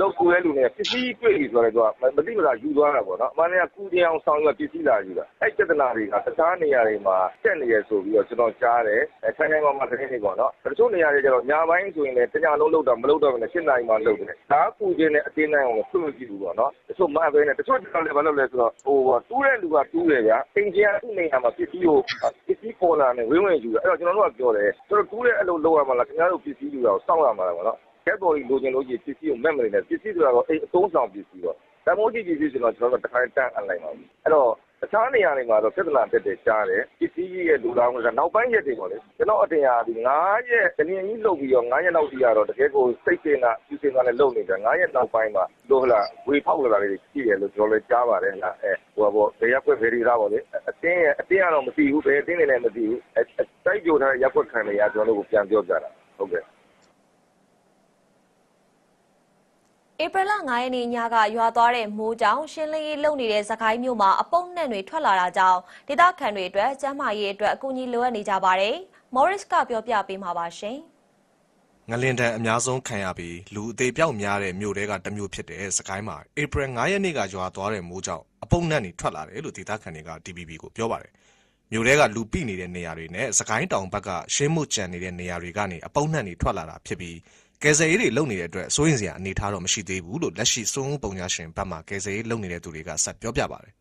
လောက်ကူရဲလူတွေပစ္စည်းတွေ့ပြီဆိုတော့သူကမတိမတာယူသွားတာပေါ့နော်အမှန်တကယ်ကူတင်အောင်ဆောင်ရွက်ပစ္စည်းလာယူတာအဲ့ပြဿနာတွေကတခြားနေရာတွေမှာတက်နေရဆိုပြီးတော့ကျွန်တော်ကြားတယ်အဲထိုင်ထိုင်မှာမှာသတင်းတွေပေါ့နော်တချို့နေရာတွေကျတော့ညာပိုင်းဆိုရင်လည်းတညလုံးလောက်တာမလောက်တော့ဘူးနဲ့7နာရီမှလောက်တယ်ဒါကူခြင်းနဲ့အတင်းနိုင်အောင်ဆွတ်ကြည့်ဘူးပေါ့နော်တချို့မှပဲနဲ့တချို့ကျတော့လည်းဘာလို့လဲဆိုတော့ဟိုတူးတဲ့လူကတူးတယ်ဗျာအင်ဂျင်ကသူ့နေရာမှာပစ္စည်းကိုပစ္စည်းပေါ်လာနေဝင်းဝင်ယူတယ်အဲ့တော့ကျွန်တော်တို့ကပြောတယ်ဆိုတော့တူးတဲ့အလုပ်လုပ်ရမှာလားခင်ဗျားတို့ပစ္စည်းယူတာကိုစောင့်ရမှာလားပေါ့နော် ကက်ဘော်ကြီးလိုချင်လို့ကြီးပစ္စည်းကိုမဲ့မနေနဲ့ပစ္စည်းဆိုတာတော့အဲ့အသုံးဆောင်ပစ္စည်းပေါ့တမိုးကြီးပစ္စည်းဆိုတော့ကျွန်တော်တို့တစ်ခါတန်းအလိုက်ပါဘူးအဲ့တော့တခြားနေရာတွေမှာတော့ပြဿနာတက်တယ်ကြားတယ်ပစ္စည်းကြီးရဲ့လူလောင်းကနောက်ပိုင်းရက်တွေပေါ့လေကျွန်တော်အတင်ရဒီ9ရက်တနင်္ဂနွေလုပ်ပြီးတော့9ရက်လောက်ထိရတော့တကယ်ကိုစိတ်စင်ကပြစင်ကလည်းလုပ်နေတယ်9ရက်နောက်ပိုင်းမှာလို့ဟလာဝေဖောက်လာတာလေးရှိတယ်လို့ကျွန်တော်လည်းကြားပါတယ်ဟာအဲဟိုဘောဘယ်ရက်ွက်ဖယ်ရီသားပေါ့လေအတင်းရဲ့အတင်းကတော့မသိဘူးဘယ်အတင်းနေလည်းမသိဘူးအဲတိုက်ကြိုထားတဲ့ရက်ွက်ခံနေရကျွန်တော်တို့ကိုပြန်ပြောကြတာဟုတ်ကဲ့ ဧပြီလ9ရက်နေ့ညကရွာသွားတဲ့မိုးကြောင့်ရှင်းလင်းရေးလုပ်နေတဲ့သခိုင်းမြို့မှာအပုံနှံ့တွေထွက်လာတာကြောင့်ဒေသခံတွေအတွက်ကျန်းမာရေးအတွက်အကူအညီလိုအပ်နေကြပါတယ်။ Morris ကပြောပြပေးမှာပါရှင်။ငလင်တန်အများဆုံးခံရပြီးလူအသေးပြောက်များတဲ့မြို့တွေကတစ်မြို့ဖြစ်တဲ့စကိုင်းမှာဧပြီ9ရက်နေ့ကရွာသွားတဲ့မိုးကြောင့်အပုံနှံ့တွေထွက်လာတယ်လို့ဒေသခံတွေက DPP ကိုပြောပါတယ်။မြို့တွေကလူပိနေတဲ့နေရာတွေနဲ့စကိုင်းတောင်ဘက်ကရှင်းမှုကြံနေတဲ့နေရာတွေကနေအပုံနှံ့တွေထွက်လာတာဖြစ်ပြီး ကယ်ဆယ်ရေးတွေလုပ်နေတဲ့အတွက်စိုးရင်စရာအနေထားတော့မရှိသေးဘူးလို့လက်ရှိစုံဦးပုံညာရှင်ဘက်မှကယ်ဆယ်ရေးလုပ်နေတဲ့သူတွေကဆက်ပြောပြပါတယ်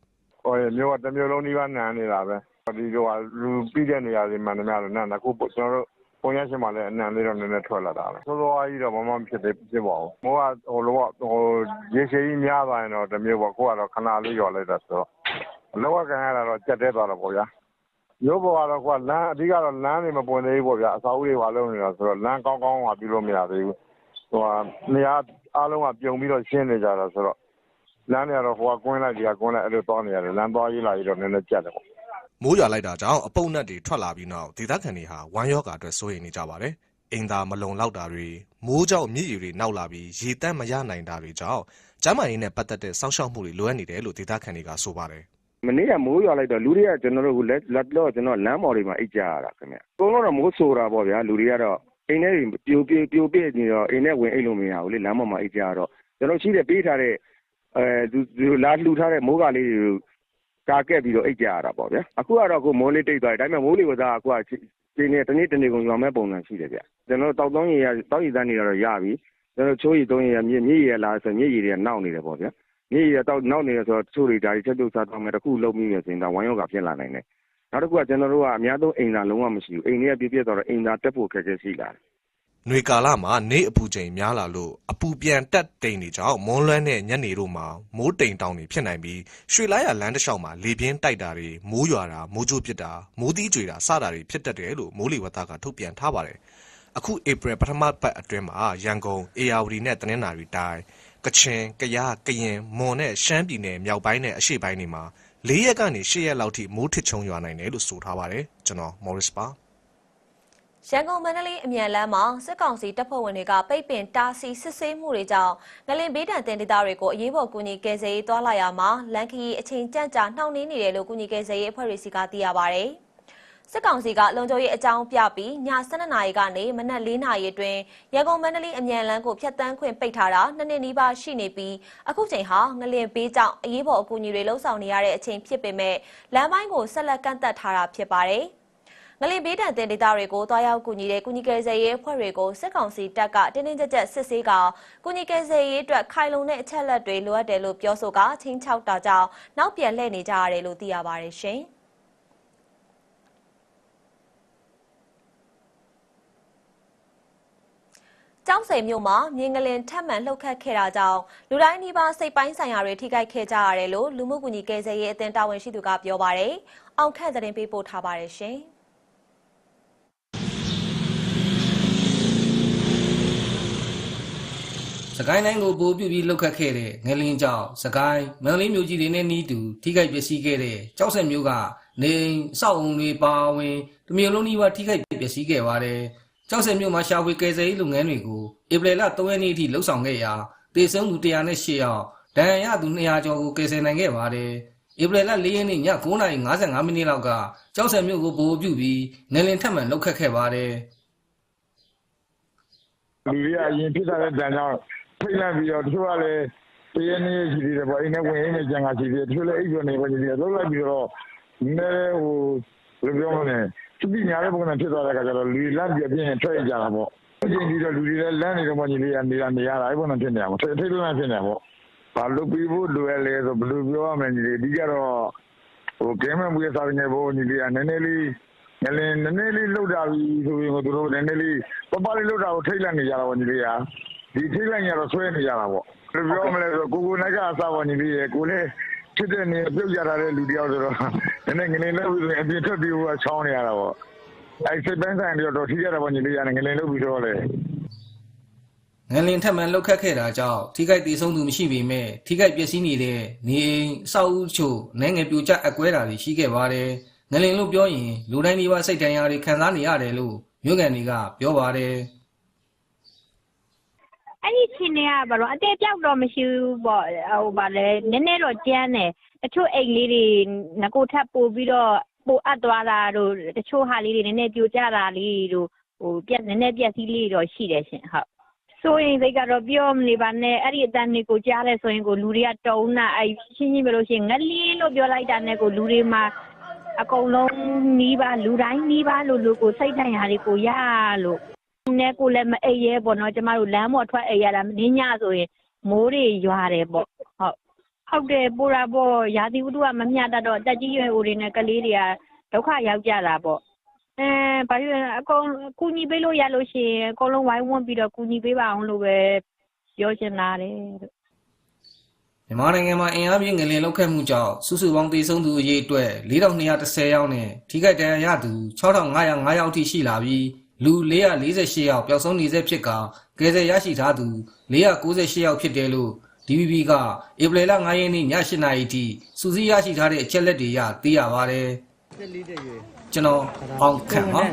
ဟိုမျိုးကတစ်မျိုးလုံးဒီကနန်းနေတာပဲဒီလိုကလူပြီးတဲ့နေရာတွေမှန်တယ်များလို့နန်းတာခုကျွန်တော်တို့ပုံရရှင်မှလည်းအနံလေးတော့နည်းနည်းထွက်လာတာပဲစောစောကြီးတော့မမဖြစ်သေးဖြစ်ပါဘူးမိုးကဟိုလောကဟိုရေရှည်ကြီးများသွားရင်တော့တစ်မျိုးပေါ့ကိုကတော့ခဏလေးရော်လိုက်တာဆိုတော့လောကကန်ရတာတော့ကြက်တဲသွားတော့ပေါ့ဗျာ မျိုးပေါ်ကတော့ကွာလမ်းအဓိကတော့ လမ်းတွေမပွင့်သေးဘူးပေါ့ဗျာအစာအုပ်တွေဟာလုံးနေတာဆိုတော့ လမ်းကောင်းကောင်းဟာပြုလို့ မရသေးဘူးဟိုကနေရာအားလုံးက ပြုံပြီးတော့ ရှင်းနေကြတာဆိုတော့ လမ်းတွေကတော့ ဟိုကကွင်းလိုက် ဒီကကွင်းလိုက် အဲ့လိုသွားနေရတယ် လမ်းသွားရေးလာရေးတော့ နည်းနည်းကြက်တယ်ပေါ့။မိုးရွာလိုက်တာကြောင့် အပုံနှံ့တွေ ထွက်လာပြီးနောက် ဒေသခံတွေဟာ ဝမ်းရောဂါအတွက် စိုးရိမ်နေကြပါတယ်။အိမ်သာမလုံလောက်တာတွေ မိုးကြောင့် မြစ်ရီတွေနောက်လာပြီး ရေတန့်မရနိုင်တာတွေကြောင့် ကျန်းမာရေးနဲ့ ပတ်သက်တဲ့ စောင့်ရှောက်မှုတွေ လိုအပ်နေတယ်လို့ ဒေသခံတွေက ဆိုပါတယ်။ မနေ့ကမိုးရွာလိုက်တော့လူတွေကကျွန်တော်တို့လက်လက်တော့ကျွန်တော်လမ်းပေါ်တွေမှာအိတ်ကြရတာခင်ဗျအကုန်လုံးတော့မိုးဆိုတာပေါ့ဗျာလူတွေကတော့အိမ်ထဲပြိုပြိုပြိုပြည့်နေတော့အိမ်ထဲဝင်အိတ်လို့မရဘူးလေလမ်းပေါ်မှာအိတ်ကြရတော့ကျွန်တော်ရှိတဲ့ပေးထားတဲ့အဲသူလာလှူထားတဲ့မိုးကလေးတွေကာကက်ပြီးတော့အိတ်ကြရတာပေါ့ဗျာအခုကတော့ကိုမိုးလေးတိတ်သွားတယ်ဒါပေမဲ့မိုးလေးကသာအခုကဒီနေ့တနေ့တနေ့ကုန်ရွာမဲ့ပုံစံရှိတယ်ဗျကျွန်တော်တောက်သုံးရရတောက်ရည်တန်းနေတော့ရပြီကျွန်တော်ချိုးရည်သုံးရရမြစ်မြစ်ရလာဆိုမြစ်ရည်တွေကနောက်နေတယ်ပေါ့ဗျာ မြေရတော့နောက်နေရဆိုတော့တချို့တွေဒါတွေချက်ပြုတ်စားတော့မယ်တခုလုံးပြီးနေဆိုရင်ဒါဝမ်းယောဂဖြစ်လာနိုင်တယ်နောက်တစ်ခုကကျွန်တော်တို့ကအများဆုံးအိမ်သာလုံးဝမရှိဘူးအိမ်တွေကပြည့်ပြည့်တော့အိမ်သာတက်ဖို့ခက်ခဲရှိလာတယ်နွေကာလမှာနေအပူချိန်များလာလို့အပူပြန်တက်တိမ်တွေကြောင့်မွန်းလွန်းတဲ့ညနေတို့မှာမိုးတိမ်တောင်တွေဖြစ်နိုင်ပြီးရွှေလိုက်ရလမ်းတစ်လျှောက်မှာလေပြင်းတိုက်တာတွေမိုးရွာတာမိုးကြိုးပစ်တာမိုးသီးကြွေတာစတာတွေဖြစ်တတ်တယ်လို့မိုးလေဝသကထုတ်ပြန်ထားပါတယ်အခုဧပြီပထမပတ်အတွင်းမှာရန်ကုန်အေယာဝတီနဲ့တနင်္သာရီတိုင်း ကချင်ကယားကရင်မွန်နဲ့ရှမ်းပြည်နယ်မြောက်ပိုင်းနဲ့အရှေ့ပိုင်းတွေမှာ၄ရက်ကနေ၈ရက်လောက်ထိမိုးထစ်ချုံရွာနိုင်တယ်လို့ဆိုထားပါတယ်ကျွန်တော် Morris ပါရန်ကုန်မန္တလေးအမြန်လမ်းမှာစစ်ကောင်စီတပ်ဖွဲ့ဝင်တွေကပိတ်ပင်တားဆီးစစ်ဆေးမှုတွေကြောင့်ငလင်ဘေးဒဏ်တင်ဒေသတွေကိုအရေးပေါ်ကူညီကယ်ဆယ်ရေးသွားလာရမှာလမ်းခရီးအချိန်ကြန့်ကြာနှောင့်နှေးနေတယ်လို့ကူညီကယ်ဆယ်ရေးအဖွဲ့တွေစီကသိရပါဗျ စစ်ကောင်စီကလုံခြုံရေးအကြောင်းပြပြီးည12နာရီကနေမနက်4နာရီအတွင်းရန်ကုန်မန္တလေးအမြန်လမ်းကိုဖျက်ဆီးခွင့်ပိတ်ထားတာနှစ်နှစ်နီးပါးရှိနေပြီးအခုချိန်ဟာငလင်ဘေးကြောင့်အရေးပေါ်အကူအညီတွေလှုံ့ဆော်နေရတဲ့အချိန်ဖြစ်ပေမဲ့လမ်းပိုင်းကိုဆက်လက်ကန့်သက်ထားတာဖြစ်ပါတယ်။ငလင်ဘေးတန်တင်ဒေသတွေကိုတွားရောက်ကူညီတဲ့ကူညီကယ်ဆယ်ရေးအဖွဲ့တွေကိုစစ်ကောင်စီတပ်ကတင်းတင်းကြပ်ကြပ်စစ်ဆေးကကူညီကယ်ဆယ်ရေးအတွက်ခိုင်လုံတဲ့အချက်လက်တွေလိုအပ်တယ်လို့ပြောဆိုကချင်းချောက်တာကြောင့်နောက်ပြန်လှည့်နေကြရတယ်လို့သိရပါတယ်ရှင်။ ကျောင်းစိန်မြို့မှာမြင်းကလင်ထပ်မံလှုပ်ခတ်ခဲ့တာကြောင့်လူတိုင်းဒီပါစိတ်ပိုင်းဆိုင်ရာတွေထိခိုက်ခဲ့ကြရတယ်လို့လူမှုကူညီကယ်ဆယ်ရေးအသင်းတာဝန်ရှိသူကပြောပါတယ်။အောင်ခန့်သတင်းပေးပို့ထားပါတယ်ရှင်။စကိုင်းတိုင်းကိုပိုးပြပြီးလှုပ်ခတ်ခဲ့တဲ့ငလင်းကြောင့်စကိုင်းမန္တလေးမြို့ကြီးတွေနဲ့နီးတူထိခိုက်ပျက်စီးခဲ့တဲ့ကြောက်ဆက်မျိုးကနေအိမ်အဆောက်အုံတွေပါဝင်တမျိုးလုံးနီးပါးထိခိုက်ပျက်စီးခဲ့ပါတယ်။ ကြောက်ဆက်မျိုးမှာရှာဖွေကယ်ဆယ်ရေးလုပ်ငန်းတွေကိုဧပြီလ3ရက်နေ့အထိလှုပ်ဆောင်ခဲ့ရာတေဆုံးသူ108ယောက်ဒဏ်ရာရသူ200ကျော်ကိုကယ်ဆယ်နိုင်ခဲ့ပါတယ်။ဧပြီလ4ရက်နေ့ည9:55မိနစ်လောက်ကကြောက်ဆက်မျိုးကိုပိုးပြပြီးငလင်းထပ်မံလှုပ်ခတ်ခဲ့ပါတယ်။လူတွေကအရင်ဖြစ်တာတဲ့တန်ကြောင့်ဖိတ်လိုက်ပြီးတော့တချို့ကလည်းတရနေ့ရှိသေးတယ်ပေါ့အိမ်နဲ့ဝင်အိမ်နဲ့ကြံကရှိသေးတယ်တချို့လည်းအိပ်ပျော်နေပါရှိသေးတယ်လှုပ်လိုက်ပြီးတော့နည်းနည်းဟိုဘယ်လိုပြောမလဲ သူပြညာတဲ့ပုံစံဖြစ်သွားတဲ့အခါကျတော့လူတွေလမ်းပြပြင်းထွက်ကြတာပေါ့အချင်းကြီးတော့လူတွေလည်းလမ်းနေတော့မှညီလေးကနေနေရတာအဲ့ပုံစံဖြစ်နေတာပေါ့ထိထိလုံးဖြစ်နေတာပေါ့ဘာလုပ်ပြီးဖို့လိုရလဲဆိုဘယ်လိုပြောရမလဲညီလေးအဓိကတော့ဟိုကဲမမှုရစားနေဖို့ညီလေးကနည်းနည်းလေးငလင်းနည်းနည်းလေးလှုပ်တာပြီးဆိုရင်တို့နည်းနည်းလေးပပလေးလှုပ်တာကိုထိတ်လိုက်နေကြတာပေါ့ညီလေးကဒီထိတ်လိုက်ရတော့ဆွဲနေကြတာပေါ့ဘယ်လိုပြောမလဲဆိုကိုကိုနိုင်ကအစားပေါ်နေပြီးရကိုလည်း ဖြစ်တဲ့နေပြုတ်ကြတာတဲ့လူတယောက်ဆိုတော့နည်းနည်းငနေလောက်ပြီးဆိုရင်အပြင်ထွက်ပြီးဟိုကချောင်းနေရတာပေါ့အဲစိတ်ပိုင်းဆိုင်တွေတော့ထိရတာပေါ့ညီလေးရငနေလောက်ပြီးတော့လေငလင်ထက်မှန်လှုပ်ခတ်ခဲ့တာကြောင့်ထိခိုက်ဒေဆုံးသူမရှိပေမဲ့ထိခိုက်ပျက်စီးနေတဲ့နေအိမ်အဆောက်အဦချို့နိုင်ငံပြိုကျအကွဲတာတွေရှိခဲ့ပါတယ်။ငလင်လို့ပြောရင်လူတိုင်းဒီပါစိတ်တန်ရာတွေခံစားနေရတယ်လို့မြို့ကန်တွေကပြောပါတယ်။ အဲ့ဒီချင်းတွေကဘာလို့အသေးပြောက်တော့မရှိဘူးပေါ့ဟိုဗာလဲနည်းနည်းတော့ကြမ်းတယ်တချို့အိမ်လေးတွေငကိုထပ်ပို့ပြီးတော့ပို့အပ်သွားတာတို့တချို့ဟာလေးတွေနည်းနည်းပြိုကျတာလေးတို့ဟိုပြက်နည်းနည်းပြက်စီးလေးတော့ရှိတယ်ရှင်ဟုတ်ဆိုရင်စိတ်ကတော့ပြောမနေပါနဲ့အဲ့ဒီအတန်တွေကိုကြားလဲဆိုရင်ကိုလူတွေကတုံးတာအဲ့ရှင်းရှင်းပြောလို့ရှိရင်ငလင်းလို့ပြောလိုက်တာနဲ့ကိုလူတွေမှာအကုန်လုံးနီးပါလူတိုင်းနီးပါလို့လို့ကိုစိတ်တိုင်ရာတွေကိုရလို့ နဲ့ကိုလည်းမအိပ်ရဲပေါ့နော်ကျမတို့လမ်းပေါ်ထွက်အိပ်ရတာမင်းညဆိုရင်မိုးတွေရွာတယ်ပေါ့ဟုတ်ဟုတ်တယ်ပိုတာပေါ့ရာသီဥတုကမမျှတတော့တက်ကြီးရွယ်ဦးတွေနဲ့ကလေးတွေကဒုက္ခရောက်ကြတာပေါ့အဲဘာလို့လဲအကုန်ကူညီပေးလို့ရလို့ရှိရင်အကုန်လုံးဝိုင်းဝန်းပြီးတော့ကူညီပေးပါအောင်လို့ပဲပြောချင်တာတယ်မြန်မာနိုင်ငံမှာအင်အားပြင်းငလင်လောက်ခတ်မှုကြောင့်စုစုပေါင်းသေဆုံးသူအရေအတွက်4210ယောက်နဲ့ထိခိုက်ဒဏ်ရာရသူ6505ယောက်ထိရှိလာပြီး လူ448ယောက်ပျောက်ဆုံးနေဆဲဖြစ်ကကယ်ဆယ်ရရှိထားသူ498ယောက်ဖြစ်တယ်လို့ DVB ကဧပြီလ9ရက်နေ့ည8:00နာရီထိစူးစီးရရှိထားတဲ့အချက်လက်တွေရသိရပါတယ်ကျွန်တော်အောင်ခန့်ပါ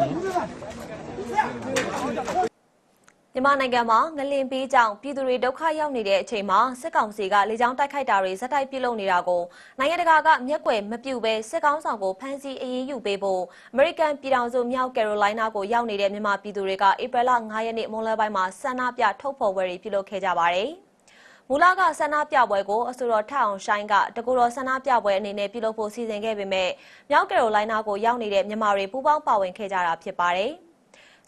မြန်မာနိုင်ငံမှာငလင်ပေးကြောင့်ပြည်သူတွေဒုက္ခရောက်နေတဲ့အချိန်မှာစစ်ကောင်စီကလေကြောင်းတိုက်ခိုက်တာတွေဇက်တိုက်ပြုလုပ်နေတာကိုနိုင်ငံတကာကမျက်ကွယ်မပြုဘဲစစ်ကောင်းဆောင်ကိုဖမ်းဆီးအရေးယူပေးဖို့အမေရိကန်ပြည်ထောင်စုမြောက်ကယ်ရိုလိုင်းနားကိုရောက်နေတဲ့မြန်မာပြည်သူတွေကဧပြီလ9ရက်နေ့မွန်းလွဲပိုင်းမှာဆန္ဒပြထုတ်ဖော်ပွဲတွေပြုလုပ်ခဲ့ကြပါတယ်။မူလကဆန္ဒပြပွဲကိုအဆိုတော်ထအောင်ရှိုင်းကတကူတော်ဆန္ဒပြပွဲအနေနဲ့ပြုလုပ်ဖို့စီစဉ်ခဲ့ပေမဲ့မြောက်ကယ်ရိုလိုင်းနားကိုရောက်နေတဲ့မြန်မာတွေပူးပေါင်းပါဝင်ခဲ့ကြတာဖြစ်ပါတယ်။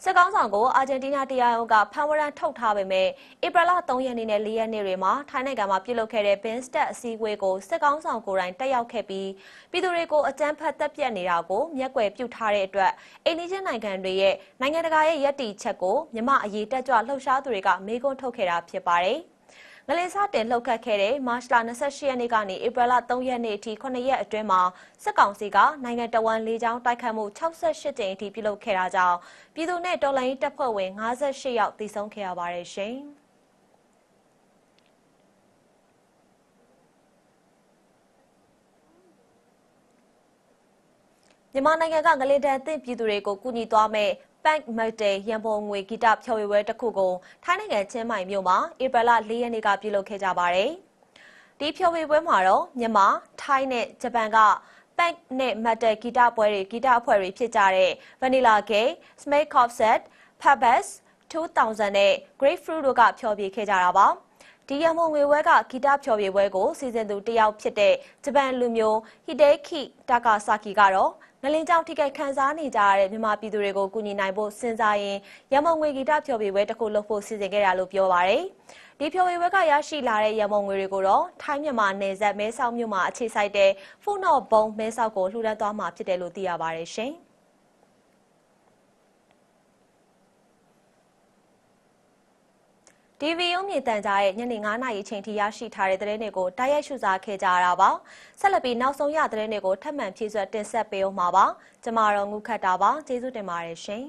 စစ်ကောင်းဆောင်ကိုအာဂျင်တီးနားတရားရုံးကဖမ်းဝရမ်းထုတ်ထားပေမဲ့ဧပြီလ3ရက်နေ့နဲ့4ရက်နေ့တွေမှာထိုင်းနိုင်ငံမှာပြုလုပ်ခဲ့တဲ့ဘင်းစတက်အစည်းအဝေးကိုစစ်ကောင်းဆောင်ကိုယ်တိုင်တက်ရောက်ခဲ့ပြီးပြည်သူတွေကိုအကြမ်းဖက်တပ်ပြတ်နေတာကိုမျက်ကွယ်ပြုထားတဲ့အတွက်အိန္ဒိယနိုင်ငံတွေရဲ့နိုင်ငံတကာရဲ့ယက်တီချက်ကိုမြမအရေးတက်ကြွလှုပ်ရှားသူတွေကမေးခွန်းထုတ်ခဲ့တာဖြစ်ပါတယ်။ ငလင်စတင်လှုပ်ခတ်ခဲ့တဲ့မတ်လ28ရက်နေ့ကနေဧပြီလ3ရက်နေ့အထိ9ရက်အတွင်းမှာစစ်ကောင်စီကနိုင်ငံတော်ဝန်လေးချောင်းတိုက်ခတ်မှု68ကြိမ်အထိပြုလုပ်ခဲ့တာကြောင့်ပြည်သူ့နဲ့တော်လှန်ရေးတပ်ဖွဲ့ဝင်58ယောက်သေဆုံးခဲ့ရပါတယ်ရှင်။မြန်မာနိုင်ငံကငလင်တန်သင့်ပြည်သူတွေကိုကူညီသွားမဲ့ Bank Multi ရန်ပုံငွေဂီတဖျော်ဖြေပွဲတစ်ခုကိုထိုင်းနိုင်ငံချင်းမိုင်မြို့မှာဧပြီလ၄ရက်နေ့ကပြုလုပ်ခဲ့ကြပါတယ်။ဒီဖျော်ဖြေပွဲမှာတော့မြန်မာ၊ထိုင်းနဲ့ဂျပန်က Punk နဲ့ Metal ဂီတပွဲတွေဂီတအဖွဲ့တွေဖြစ်ကြတဲ့ Vanilla Gay, Smake Offset, Pebbles 2000နဲ့ Grapefruit တို့ကဖျော်ဖြေခဲ့ကြတာပါ။ဒီရမုံငွေဝဲကဂီတဖျော်ဖြေပွဲကိုစီစဉ်သူတယောက်ဖြစ်တဲ့ဂျပန်လူမျိုးဟီတေခီတာကာဆာကီကတော့ ငလင်ကြောင့်ထိခိုက်ခံစားနေကြရတဲ့မြန်မာပြည်သူတွေကိုကူညီနိုင်ဖို့စဉ်းစားရင်ရမုံငွေဂီတဖျော်ဖြေပွဲတစ်ခုလုပ်ဖို့စီစဉ်ခဲ့တာလို့ပြောပါရယ်။ဒီဖျော်ဖြေပွဲကရရှိလာတဲ့ရမုံငွေတွေကိုတော့ထိုင်းမြန်မာနယ်စပ်မဲဆောက်မြို့မှာအခြေစိုက်တဲ့ဖုနော့ဘုံမဲဆောက်ကိုလှူဒါန်းသွားမှာဖြစ်တယ်လို့သိရပါရယ်ရှင်။ TV ရုံးမြေတန်ကြားရဲ့ညနေ9:00နာရီချိန်ထိရရှိထားတဲ့သတင်းတွေကိုတိုက်ရိုက်ရှုစားခဲ့ကြရတာပါဆက်လက်ပြီးနောက်ဆုံးရသတင်းတွေကိုထပ်မံဖြည့်ဆွတ်တင်ဆက်ပေးအောင်မှာပါကျမတော်ငုခတ်တာပါကျေးဇူးတင်ပါတယ်ရှင်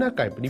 လက်နက်ကင်ပဏိ